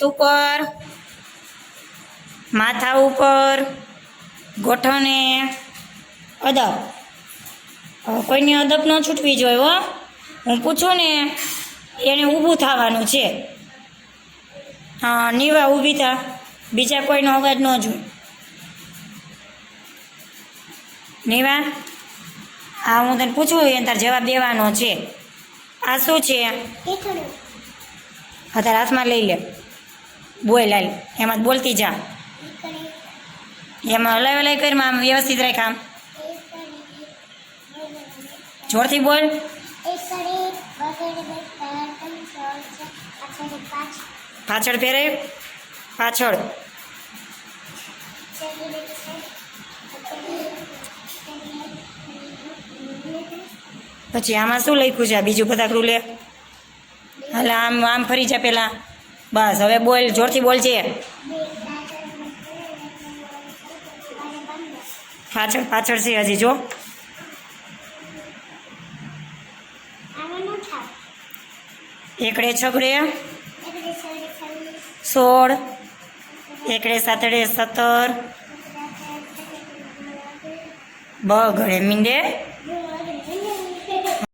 હાથ ઉપર માથા ઉપર ગોઠણે અદબ. કોઈની અદબ ન છૂટવી જોઈએ હો. હું પૂછું ને એને ઊભું થવાનું છે. હા નીવા ઊભી થા. બીજા કોઈનો અવાજ ન જોઈ. નીવા હા હું તને પૂછું એને તાર જવાબ દેવાનો છે. આ શું છે? અત્યારે હાથમાં લઈ લે. બોલ, હાલ. એમાં બોલતી જા. એમાં હલાય હલાય કરી આમ વ્યવસ્થિત રાખ આમ. જોરથી બોલ. પાછળ ફેરે પાછળ. પછી આમાં શું લખ્યું છે? બીજું બધા લે. હાલ, આમ આમ ફરી જા પેલા બસ, હવે બોલ, જોરથી બોલ છે. પાછળ પાછળ છે હજી, જો. એકડે છગડે, સોળ. એકડે સાતડે સત્તર. બ ઘડે મીંડે